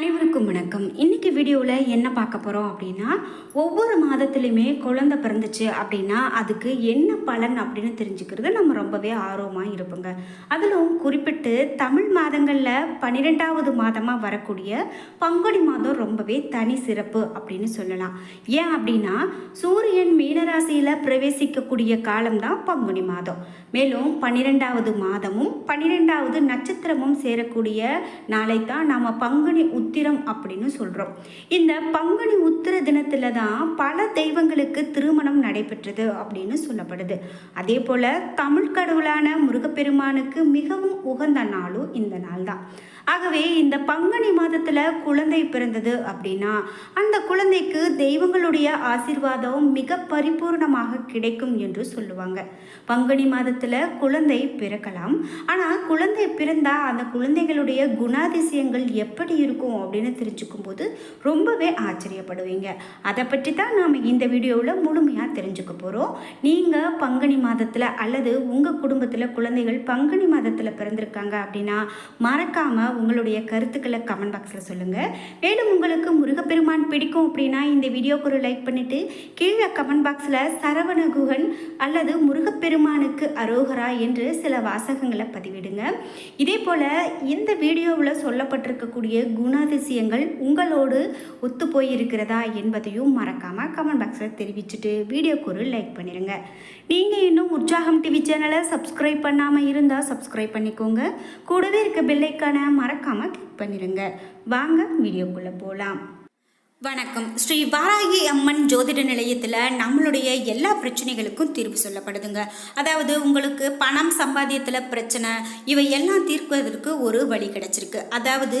அனைவருக்கும் வணக்கம். இன்னைக்கு வீடியோவில் என்ன பார்க்க போகிறோம் அப்படின்னா ஒவ்வொரு மாதத்துலையுமே குழந்தை பிறந்துச்சு அப்படின்னா அதுக்கு என்ன பலன் அப்படின்னு தெரிஞ்சுக்கிறது நம்ம ரொம்பவே ஆர்வமாக இருப்போங்க. அதிலும் குறிப்பிட்டு தமிழ் மாதங்களில் பன்னிரெண்டாவது மாதமாக வரக்கூடிய பங்குனி மாதம் ரொம்பவே தனி சிறப்பு அப்படின்னு சொல்லலாம். ஏன் அப்படின்னா சூரியன் மீனராசியில் பிரவேசிக்கக்கூடிய காலம்தான் பங்குனி மாதம். மேலும் பன்னிரெண்டாவது மாதமும் பன்னிரெண்டாவது நட்சத்திரமும் சேரக்கூடிய நாளை தான் நாம் பங்குனி உத்திரம் அப்படின்னு சொல்கிறோம் இந்த பங்குனி உத்திர தினத்தில் தான் பல தெய்வங்களுக்கு திருமணம் நடைபெற்றது அப்படின்னு சொல்லப்படுது. அதே போல் தமிழ் கடவுளான முருகப்பெருமானுக்கு மிகவும் உகந்த நாளும் இந்த நாள் தான். ஆகவே இந்த பங்குனி மாதத்தில் குழந்தை பிறந்தது அப்படின்னா அந்த குழந்தைக்கு தெய்வங்களுடைய ஆசீர்வாதம் மிக பரிபூர்ணமாக கிடைக்கும் என்று சொல்லுவாங்க. பங்குனி மாதத்தில் குழந்தை பிறக்கலாம். ஆனால் குழந்தை பிறந்தால் அந்த குழந்தைகளுடைய குணாதிசயங்கள் எப்படி இருக்கும் அப்படின்னு தெரிஞ்சுக்கும் போது ரொம்பவே ஆச்சரியப்படுவீங்க. அதை பற்றி தான் நாம் இந்த வீடியோவில் முழுமையாக தெரிஞ்சுக்க போகிறோம் நீங்கள் பங்குனி மாதத்தில் அல்லது உங்கள் குடும்பத்தில் குழந்தைகள் பங்குனி மாதத்தில் பிறந்திருக்காங்க அப்படின்னா மறக்காமல் உங்களுடைய கருத்துக்களை கமெண்ட் பாக்ஸில் சொல்லுங்கள் மேலும் உங்களுக்கு முருகப்பெருமான் பிடிக்கும் அப்படின்னா இந்த வீடியோக்கு ஒரு லைக் பண்ணிவிட்டு கீழே கமெண்ட் பாக்ஸில் சரவணகுகன் அல்லது முருகப்பெருமானுக்கு அரோகரா என்று சில வாசகங்களை பதிவிடுங்க. இதே போல் இந்த வீடியோவில் சொல்லப்பட்டிருக்கக்கூடிய குண குணாதிசயங்கள் உங்களோடு ஒத்து போயிருக்கிறதா என்பதையும் மறக்காமல் கமெண்ட் பாக்ஸில் தெரிவிச்சுட்டு வீடியோக்கு ஒரு லைக் பண்ணிடுங்க நீங்கள் இன்னும் உற்சாகம் டிவி சேனலை சப்ஸ்கிரைப் பண்ணாமல் இருந்தால் சப்ஸ்கிரைப் பண்ணிக்கோங்க. கூடவே இருக்க பெல்லைக்கான மறக்காமல் கிளிக் பண்ணிடுங்க வாங்க வீடியோக்குள்ளே போகலாம் வணக்கம். ஸ்ரீ வாராகி அம்மன் ஜோதிட நிலையத்தில் நம்மளுடைய எல்லா பிரச்சனைகளுக்கும் தீர்வு சொல்லப்படுதுங்க. அதாவது உங்களுக்கு பணம் சம்பாத்தியத்தில் பிரச்சனை இவை எல்லாம் தீர்க்குவதற்கு ஒரு வழி கிடச்சிருக்கு. அதாவது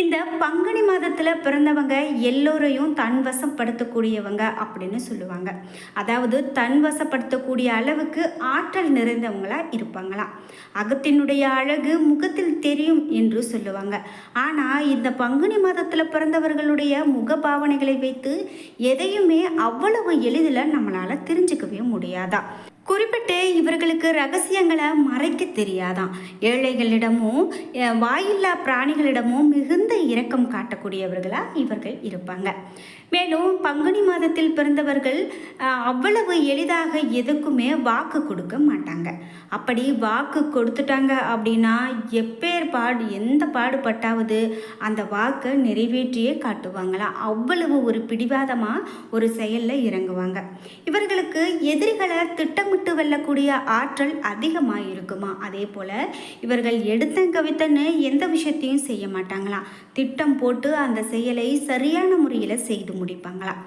இந்த பங்குனி மாதத்தில் பிறந்தவங்க எல்லோரையும் தன்வசப்படுத்தக்கூடியவங்க அப்படின்னு சொல்லுவாங்க. அதாவது தன்வசப்படுத்தக்கூடிய அளவுக்கு ஆற்றல் நிறைந்தவங்களா இருப்பாங்களாம். அகத்தினுடைய அழகு முகத்தில் தெரியும் என்று சொல்லுவாங்க. ஆனால் இந்த பங்குனி மாதத்தில் பிறந்தவர்களுடைய முக பாவனைகளை வைத்து எதையுமே அவ்வளவு எளிதில் நம்மளால் தெரிஞ்சுக்கவே முடியாதா? குறிப்பிட்டு இவர்களுக்கு ரகசியங்களை மறைக்க தெரியாதாம் ஏழைகளிடமும் வாயில்லா பிராணிகளிடமும் மிகுந்த இரக்கம் காட்டக்கூடியவர்களாக இவர்கள் இருப்பாங்க. மேலும் பங்குனி மாதத்தில் பிறந்தவர்கள் அவ்வளவு எளிதாக எதுக்குமே வாக்கு கொடுக்க மாட்டாங்க. அப்படி வாக்கு கொடுத்துட்டாங்க அப்படின்னா எப்பேர் பாடு எந்த பாடுபட்டாவது அந்த வாக்கை நிறைவேற்றியே காட்டுவாங்களாம் அவ்வளவு ஒரு பிடிவாதமாக ஒரு செயலில் இறங்குவாங்க. இவர்களுக்கு எதிரிகளை திட்டமிட்டு வெல்லக்கூடிய ஆற்றல் அதிகமாக இருக்குமா? அதே போல் இவர்கள் எடுத்தன் கவித்தன்னு எந்த விஷயத்தையும் செய்ய மாட்டாங்களாம் திட்டம் போட்டு அந்த செயலை சரியான முறையில் செய்து முடிப்பாங்களாம்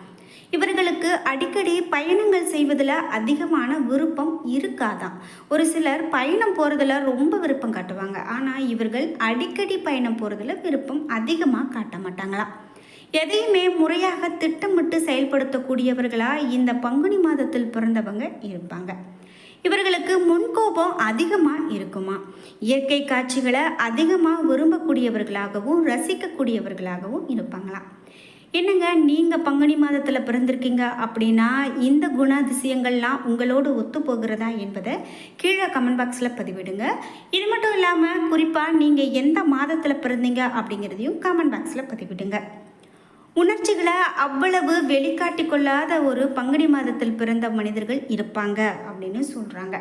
இவர்களுக்கு அடிக்கடி பயணங்கள் செய்வதில் அதிகமான விருப்பம் இருக்காதான் ஒரு சிலர் பயணம் போகிறதுல ரொம்ப விருப்பம் காட்டுவாங்க. ஆனால் இவர்கள் அடிக்கடி பயணம் போகிறதுல விருப்பம் அதிகமாக காட்ட மாட்டாங்களாம் எதையுமே முறையாக திட்டமிட்டு செயல்படுத்தக்கூடியவர்களாக இந்த பங்குனி மாதத்தில் பிறந்தவங்க இருப்பாங்க. இவர்களுக்கு முன்கோபம் அதிகமாக இருக்குமா? இயற்கை காட்சிகளை அதிகமாக விரும்பக்கூடியவர்களாகவும் ரசிக்கக்கூடியவர்களாகவும் இருப்பாங்களாம் என்னங்க நீங்கள் பங்குனி மாதத்தில் பிறந்திருக்கீங்க அப்படின்னா இந்த குணாதிசயங்கள்லாம் உங்களோடு ஒத்து போகிறதா என்பதை கீழே கமெண்ட் பாக்ஸில் பதிவிடுங்க. இது மட்டும் இல்லாமல் குறிப்பாக நீங்கள் எந்த மாதத்தில் பிறந்தீங்க அப்படிங்கிறதையும் கமெண்ட் பாக்ஸில் பதிவிடுங்க. உணர்ச்சிகளை அவ்வளவு வெளிக்காட்டி கொள்ளாத ஒரு பங்குனி மாதத்தில் பிறந்த மனிதர்கள் இருப்பாங்க அப்படின்னு சொல்கிறாங்க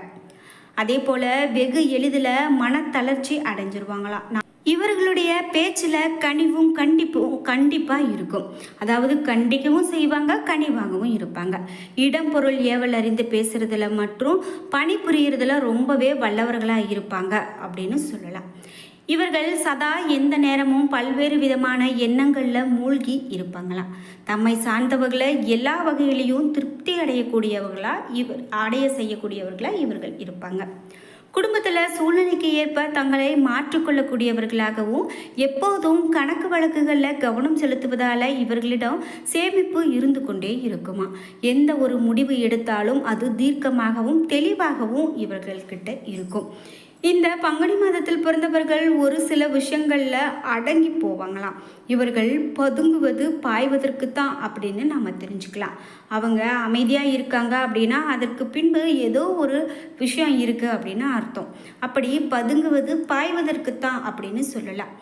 அதே போல் வெகு எளிதில் மனத்தளர்ச்சி அடைஞ்சிருவாங்களாம். நான் இவர்களுடைய பேச்சில் கனிவும் கண்டிப்பும் கண்டிப்பாக இருக்கும். அதாவது கண்டிக்கவும் செய்வாங்க கனிவாகவும் இருப்பாங்க. இடம் பொருள் ஏவல் அறிந்து பேசுறதுல மற்றும் பணிபுரியறதுல ரொம்பவே வல்லவர்களாக இருப்பாங்க அப்படின்னு சொல்லலாம். இவர்கள் சதா எந்த நேரமும் பல்வேறு விதமான எண்ணங்களில் மூழ்கி இருப்பாங்களாம். தம்மை சார்ந்தவர்களை எல்லா வகையிலையும் திருப்தி அடையக்கூடியவர்களாக இவர் அடைய செய்யக்கூடியவர்களாக இவர்கள் இருப்பாங்க. குடும்பத்தில் சூழ்நிலைக்கு ஏற்ப தங்களை மாற்றிக்கொள்ளக்கூடியவர்களாகவும் எப்போதும் கணக்கு வழக்குகளில் கவனம் செலுத்துவதால் இவர்களிடம் சேமிப்பு இருந்து கொண்டே இருக்குமா? எந்த ஒரு முடிவு எடுத்தாலும் அது தீர்க்கமாகவும் தெளிவாகவும் இவர்கள்கிட்ட இருக்கும். இந்த பங்குனி மாதத்தில் பிறந்தவர்கள் ஒரு சில விஷயங்களில் அடங்கி போவாங்களாம். இவர்கள் பதுங்குவது பாய்வதற்கு தான் அப்படின்னு நம்ம தெரிஞ்சுக்கலாம். அவங்க அமைதியாக இருக்காங்க அப்படின்னா அதற்கு பின்பு ஏதோ ஒரு விஷயம் இருக்குது அப்படின்னு அர்த்தம். அப்படி பதுங்குவது பாய்வதற்கு தான் அப்படின்னு சொல்லலாம்.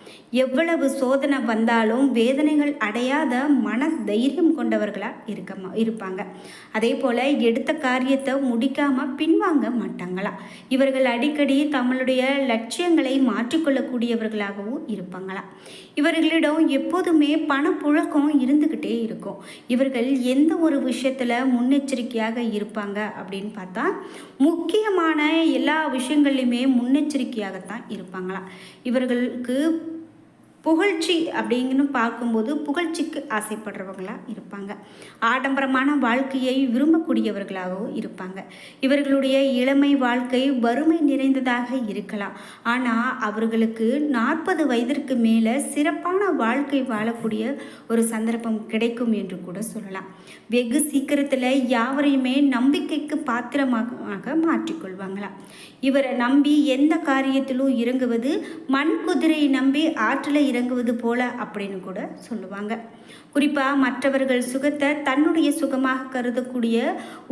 எவ்வளவு சோதனை வந்தாலும் வேதனைகள் அடையாத மன தைரியம் கொண்டவர்களாக இருக்க இருப்பாங்க. அதே போல் எடுத்த காரியத்தை முடிக்காமல் பின்வாங்க மாட்டாங்களாம். இவர்கள் அடிக்கடி தமிழ் தங்களுடைய லட்சியங்களை மாற்றிக்கொள்ளக்கூடியவர்களாகவும் இருப்பாங்களாம் இவர்களிடம் எப்போதுமே பணப்புழக்கம் இருந்துக்கிட்டே இருக்கும். இவர்கள் எந்த ஒரு விஷயத்தில் முன்னெச்சரிக்கையாக இருப்பாங்க அப்படின்னு பார்த்தா முக்கியமான எல்லா விஷயங்கள்லையுமே முன்னெச்சரிக்கையாகத்தான் இருப்பாங்களாம். இவர்களுக்கு புகழ்ச்சி அப்படிங்கன்னு பார்க்கும்போது புகழ்ச்சிக்கு ஆசைப்படுறவங்களாக இருப்பாங்க. ஆடம்பரமான வாழ்க்கையை விரும்பக்கூடியவர்களாகவும் இருப்பாங்க. இவர்களுடைய இளமை வாழ்க்கை வறுமை நிறைந்ததாக இருக்கலாம். ஆனால் அவர்களுக்கு நாற்பது வயதிற்கு மேலே சிறப்பான வாழ்க்கை வாழக்கூடிய ஒரு சந்தர்ப்பம் கிடைக்கும் என்று கூட சொல்லலாம். வெகு சீக்கிரத்தில் யாவரையுமே நம்பிக்கைக்கு பாத்திரமாக மாற்றிக்கொள்வாங்களாம் இவரை நம்பி எந்த காரியத்திலும் இறங்குவது மண் குதிரையை நம்பி ஆற்றில் இறங்குவது போல அப்படின்னு கூட சொல்லுவாங்க. குறிப்பாக மற்றவர்கள் சுகத்தை தன்னுடைய சுகமாக கருதக்கூடிய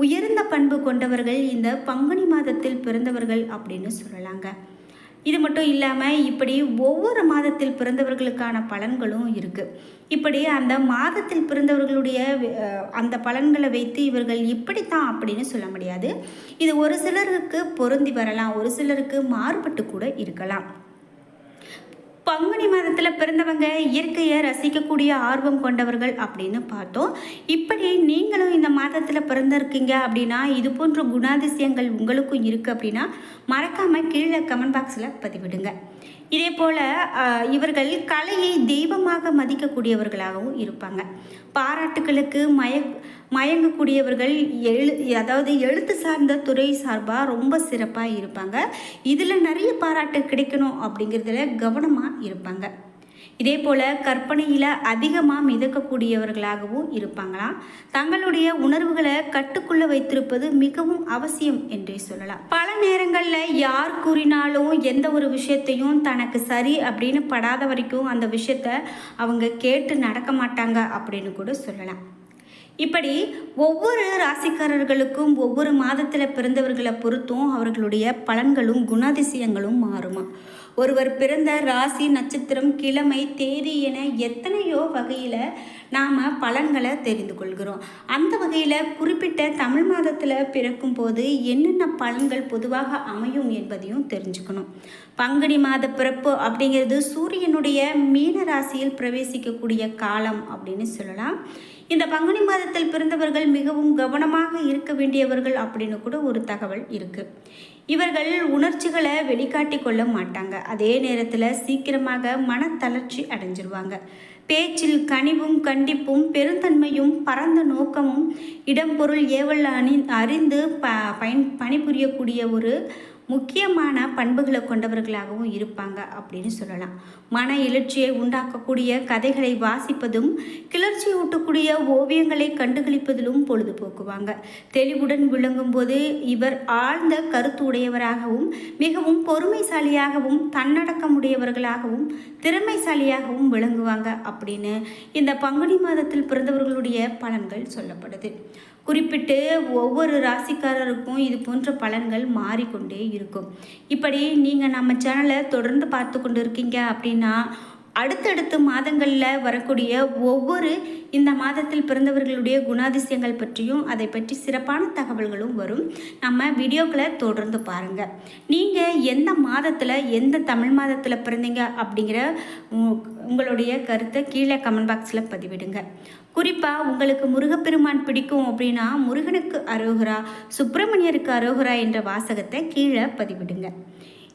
உயர்ந்த பண்பு கொண்டவர்கள் இந்த பங்குனி மாதத்தில் பிறந்தவர்கள் அப்படின்னு சொல்லலாங்க. இது மட்டும் இல்லாமல் இப்படி ஒவ்வொரு மாதத்தில் பிறந்தவர்களுக்கான பலன்களும் இருக்குது இப்படி அந்த மாதத்தில் பிறந்தவர்களுடைய அந்த பலன்களை வைத்து இவர்கள் இப்படித்தான் அப்படின்னு சொல்ல முடியாது. இது ஒரு சிலருக்கு பொருந்தி வரலாம் ஒரு சிலருக்கு மாறுபட்டு கூட இருக்கலாம். பங்குனி மாதத்தில் பிறந்தவங்க இயற்கையை ரசிக்கக்கூடிய ஆர்வம் கொண்டவர்கள் அப்படின்னு பார்த்தோம். இப்படி நீங்களும் இந்த மாதத்தில் பிறந்திருக்கீங்க அப்படின்னா இது போன்ற குணாதிசயங்கள் உங்களுக்கும் இருக்குது அப்படின்னா மறக்காமல் கீழே கமெண்ட் பாக்ஸில் பதிவிடுங்க. இதே போல் இவர்கள் கலையை தெய்வமாக மதிக்கக்கூடியவர்களாகவும் இருப்பாங்க. பாராட்டுகளுக்கு மய மயங்கக்கூடியவர்கள் எழு அதாவது எழுத்து சார்ந்த துறை சார்பாக ரொம்ப சிறப்பாக இருப்பாங்க. இதில் நிறைய பாராட்டு கிடைக்கணும் அப்படிங்கிறதுல கவனமாக இருப்பாங்க. இதே போல் கற்பனையில் அதிகமாக மிதக்கக்கூடியவர்களாகவும் இருப்பாங்களாம். தங்களுடைய உணர்வுகளை கட்டுக்குள்ளே வைத்திருப்பது மிகவும் அவசியம் என்றே சொல்லலாம். பல நேரங்களில் யார் கூறினாலும் எந்த ஒரு விஷயத்தையும் தனக்கு சரி அப்படின்னு படாத வரைக்கும் அந்த விஷயத்த அவங்க கேட்டு நடக்க மாட்டாங்க அப்படின்னு கூட சொல்லலாம். இப்படி ஒவ்வொரு ராசிக்காரர்களுக்கும் ஒவ்வொரு மாதத்தில் பிறந்தவர்களை பொறுத்தும் அவர்களுடைய பலன்களும் குணாதிசயங்களும் மாறுமா? ஒருவர் பிறந்த ராசி நட்சத்திரம் கிழமை தேதி என எத்தனையோ வகையில் நாம் பலன்களை தெரிந்து கொள்கிறோம். அந்த வகையில் குறிப்பிட்ட தமிழ் மாதத்தில் பிறக்கும் போது என்னென்ன பலன்கள் பொதுவாக அமையும் என்பதையும் தெரிஞ்சுக்கணும். பங்குனி மாத பிறப்பு அப்படிங்கிறது சூரியனுடைய மீன ராசியில் பிரவேசிக்கக்கூடிய காலம் அப்படின்னு சொல்லலாம். இந்த பங்குனி மாதத்தில் பிறந்தவர்கள் மிகவும் கவனமாக இருக்க வேண்டியவர்கள் அப்படின்னு கூட ஒரு தகவல் இருக்குது இவர்கள் உணர்ச்சிகளை வெளிக்காட்டி கொள்ள மாட்டாங்க. அதே நேரத்தில் சீக்கிரமாக மனத்தளர்ச்சி அடைஞ்சிருவாங்க. பேச்சில் கனிவும் கண்டிப்பும் பெருந்தன்மையும் பரந்த நோக்கமும் இடம்பொருள் ஏவல் அணி அறிந்து ப பயன் பணிபுரியக்கூடிய ஒரு முக்கியமான பண்புகளை கொண்டவர்களாகவும் இருப்பாங்க அப்படின்னு சொல்லலாம். மன எழுச்சியை உண்டாக்கக்கூடிய கதைகளை வாசிப்பதும் கிளர்ச்சி ஊட்டக்கூடிய ஓவியங்களை கண்டுகளிப்பதிலும் பொழுதுபோக்குவாங்க. தெளிவுடன் விளங்கும் போது இவர் ஆழ்ந்த கருத்து உடையவராகவும் மிகவும் பொறுமைசாலியாகவும் தன்னடக்கமுடையவர்களாகவும் திறமைசாலியாகவும் விளங்குவாங்க அப்படின்னு இந்த பங்குனி மாதத்தில் பிறந்தவர்களுடைய பலன்கள் சொல்லப்படுது. குறிப்பிட்டு ஒவ்வொரு ராசிக்காரருக்கும் இது போன்ற பலன்கள் மாறிக்கொண்டே இருக்கும். இப்படி நீங்கள் நம்ம சேனலை தொடர்ந்து பார்த்து கொண்டு இருக்கீங்க அப்படின்னா அடுத்தடுத்த மாதங்களில் வரக்கூடிய ஒவ்வொரு இந்த மாதத்தில் பிறந்தவர்களுடைய குணாதிசயங்கள் பற்றியும் அதை பற்றி சிறப்பான தகவல்களும் வரும். நம்ம வீடியோக்களை தொடர்ந்து பாருங்கள் நீங்கள் எந்த மாதத்தில் எந்த தமிழ் மாதத்தில் பிறந்தீங்க அப்படிங்கிற உங்களுடைய கருத்தை கீழே கமெண்ட் பாக்ஸில் பதிவிடுங்க. குறிப்பாக உங்களுக்கு முருகப்பெருமான் பிடிக்கும் அப்படின்னா முருகனுக்கு அரோகரா சுப்பிரமணியருக்கு அரோகரா என்ற வாசகத்தை கீழே பதிவிடுங்க.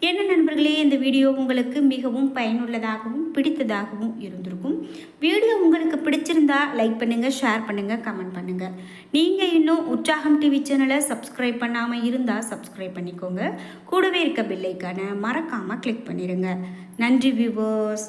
என்ன நண்பர்களே இந்த வீடியோ உங்களுக்கு மிகவும் பயனுள்ளதாகவும் பிடித்ததாகவும் இருந்திருக்கும். வீடியோ உங்களுக்கு பிடிச்சிருந்தா லைக் பண்ணுங்கள் ஷேர் பண்ணுங்கள் கமெண்ட் பண்ணுங்கள் நீங்கள் இன்னும் உற்சாகம் டிவி சேனலை சப்ஸ்கிரைப் பண்ணாமல் இருந்தால் சப்ஸ்கிரைப் பண்ணிக்கோங்க. கூடவே இருக்க பில்லைக்கான மறக்காமல் கிளிக் பண்ணிடுங்க நன்றி வியூவர்ஸ்